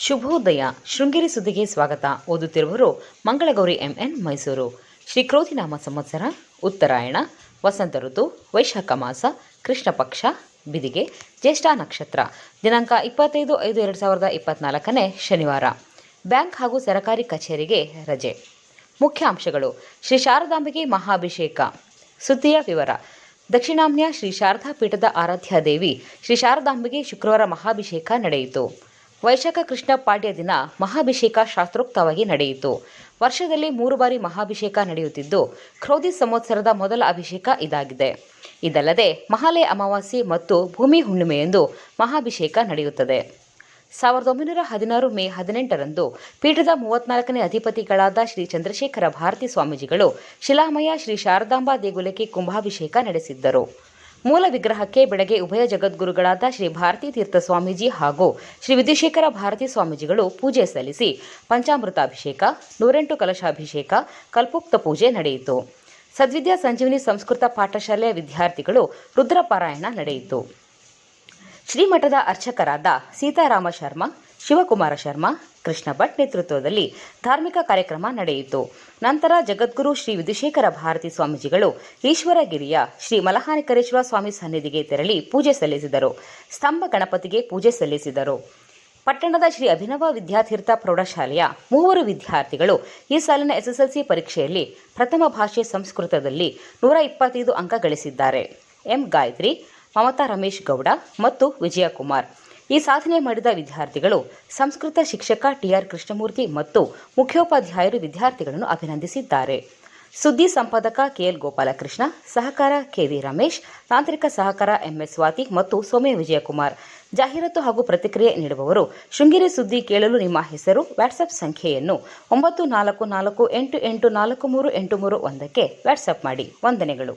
ಶುಭೋದಯ. ಶೃಂಗೇರಿ ಸುದ್ದಿಗೆ ಸ್ವಾಗತ. ಓದುತ್ತಿರುವರು ಮಂಗಳಗೌರಿ ಎಂಎನ್ ಮೈಸೂರು. ಶ್ರೀ ಕ್ರೋಧಿನಾಮ ಸಂವತ್ಸರ, ಉತ್ತರಾಯಣ, ವಸಂತ ಋತು, ವೈಶಾಖ ಮಾಸ, ಕೃಷ್ಣ ಪಕ್ಷ, ಬಿದಿಗೆ, ಜ್ಯೇಷ್ಠ ನಕ್ಷತ್ರ. ದಿನಾಂಕ ಇಪ್ಪತ್ತೈದು ಐದು ಎರಡು ಸಾವಿರದ ಇಪ್ಪತ್ನಾಲ್ಕನೇ ಶನಿವಾರ. ಬ್ಯಾಂಕ್ ಹಾಗೂ ಸರಕಾರಿ ಕಚೇರಿಗೆ ರಜೆ. ಮುಖ್ಯ ಅಂಶಗಳು ಶ್ರೀ ಶಾರದಾಂಬೆಗೆ ಮಹಾಭಿಷೇಕ. ಸುದ್ದಿಯ ವಿವರ. ದಕ್ಷಿಣಾಮ್ಯ ಶ್ರೀ ಶಾರದಾ ಪೀಠದ ಆರಾಧ್ಯ ದೇವಿ, ಶ್ರೀ ಶಾರದಾಂಬೆಗೆ ಶುಕ್ರವಾರ ಮಹಾಭಿಷೇಕ ನಡೆಯಿತು. ವೈಶಾಖ ಕೃಷ್ಣ ಪಾಡ್ಯ ದಿನ ಮಹಾಭಿಷೇಕ ಶಾಸ್ತ್ರೋಕ್ತವಾಗಿ ನಡೆಯಿತು. ವರ್ಷದಲ್ಲಿ ಮೂರು ಬಾರಿ ಮಹಾಭಿಷೇಕ ನಡೆಯುತ್ತಿದ್ದು, ಕ್ರೋಧಿ ಸಂವತ್ಸರದ ಮೊದಲ ಅಭಿಷೇಕ ಇದಾಗಿದೆ. ಇದಲ್ಲದೆ ಮಹಾಲಯ ಅಮಾವಾಸ್ಯೆ ಮತ್ತು ಭೂಮಿ ಹುಣ್ಣಿಮೆಯಂದು ಮಹಾಭಿಷೇಕ ನಡೆಯುತ್ತದೆ. ಸಾವಿರದ ಒಂಬೈನೂರ ಹದಿನಾರು ಮೇ ಹದಿನೆಂಟರಂದು ಪೀಠದ ಮೂವತ್ನಾಲ್ಕನೇ ಅಧಿಪತಿಗಳಾದ ಶ್ರೀ ಚಂದ್ರಶೇಖರ ಭಾರತಿ ಸ್ವಾಮೀಜಿಗಳು ಶಿಲಾಮಯ ಶ್ರೀ ಶಾರದಾಂಬಾ ದೇಗುಲಕ್ಕೆ ಕುಂಭಾಭಿಷೇಕ ನಡೆಸಿದ್ದರು. ಮೂಲ ವಿಗ್ರಹಕ್ಕೆ ಬೆಳಗ್ಗೆ ಉಭಯ ಜಗದ್ಗುರುಗಳಾದ ಶ್ರೀ ಭಾರತೀ ತೀರ್ಥ ಸ್ವಾಮೀಜಿ ಹಾಗೂ ಶ್ರೀ ವಿಧಿಶೇಖರ ಭಾರತಿ ಸ್ವಾಮೀಜಿಗಳು ಪೂಜೆ ಸಲ್ಲಿಸಿ ಪಂಚಾಮೃತಾಭಿಷೇಕ, ನೂರೆಂಟು ಕಲಶಾಭಿಷೇಕ, ಕಲ್ಪೋಕ್ತ ಪೂಜೆ ನಡೆಯಿತು. ಸದ್ವಿದ್ಯಾ ಸಂಜೀವಿನಿ ಸಂಸ್ಕೃತ ಪಾಠಶಾಲೆಯ ವಿದ್ಯಾರ್ಥಿಗಳು ರುದ್ರಪಾರಾಯಣ ನಡೆಯಿತು. ಶ್ರೀಮಠದ ಅರ್ಚಕರಾದ ಸೀತಾರಾಮ ಶರ್ಮಾ ಶಿವಕುಮಾರ ಶರ್ಮಾ ಕೃಷ್ಣ ಭಟ್ ನೇತೃತ್ವದಲ್ಲಿ ಧಾರ್ಮಿಕ ಕಾರ್ಯಕ್ರಮ ನಡೆಯಿತು. ನಂತರ ಜಗದ್ಗುರು ಶ್ರೀ ವಿಧುಶೇಖರ ಭಾರತಿ ಸ್ವಾಮೀಜಿಗಳು ಈಶ್ವರಗಿರಿಯ ಶ್ರೀ ಮಲಹಾನಿಕರೇಶ್ವರ ಸ್ವಾಮಿ ಸನ್ನಿಧಿಗೆ ತೆರಳಿ ಪೂಜೆ ಸಲ್ಲಿಸಿದರು. ಸ್ತಂಭ ಗಣಪತಿಗೆ ಪೂಜೆ ಸಲ್ಲಿಸಿದರು. ಪಟ್ಟಣದ ಶ್ರೀ ಅಭಿನವ ವಿದ್ಯಾತೀರ್ಥ ಪ್ರೌಢಶಾಲೆಯ ಮೂವರು ವಿದ್ಯಾರ್ಥಿಗಳು ಈ ಸಾಲಿನ ಎಸ್ಎಸ್ಎಲ್ಸಿ ಪರೀಕ್ಷೆಯಲ್ಲಿ ಪ್ರಥಮ ಭಾಷೆ ಸಂಸ್ಕೃತದಲ್ಲಿ ನೂರ ಇಪ್ಪತ್ತೈದು ಅಂಕ ಗಳಿಸಿದ್ದಾರೆ. ಎಂ ಗಾಯತ್ರಿ, ಮಮತಾ ರಮೇಶ್ ಗೌಡ ಮತ್ತು ವಿಜಯಕುಮಾರ್. ಈ ಸಾಧನೆ ಮಾಡಿದ ವಿದ್ಯಾರ್ಥಿಗಳು ಸಂಸ್ಕೃತ ಶಿಕ್ಷಕ ಟಿಆರ್ ಕೃಷ್ಣಮೂರ್ತಿ ಮತ್ತು ಮುಖ್ಯೋಪಾಧ್ಯಾಯರು ವಿದ್ಯಾರ್ಥಿಗಳನ್ನು ಅಭಿನಂದಿಸಿದ್ದಾರೆ. ಸುದ್ದಿ ಸಂಪಾದಕ ಕೆಎಲ್ ಗೋಪಾಲಕೃಷ್ಣ, ಸಹಕಾರ ಕೆವಿ ರಮೇಶ್, ತಾಂತ್ರಿಕ ಸಹಕಾರ ಎಂಎಸ್ ಸ್ವಾತಿ ಮತ್ತು ಸೋಮ್ಯ ವಿಜಯಕುಮಾರ್. ಜಾಹೀರಾತು ಹಾಗೂ ಪ್ರತಿಕ್ರಿಯೆ ನೀಡುವವರು ಶೃಂಗೇರಿ ಸುದ್ದಿ ಕೇಳಲು ನಿಮ್ಮ ಹೆಸರು ವಾಟ್ಸಪ್ ಸಂಖ್ಯೆಯನ್ನು ಒಂಬತ್ತು ನಾಲ್ಕು ನಾಲ್ಕು ಎಂಟು ಎಂಟು ನಾಲ್ಕು ಮೂರು ಎಂಟು ಮೂರು ಒಂದಕ್ಕೆ ವಾಟ್ಸಪ್ ಮಾಡಿ. ವಂದನೆಗಳು.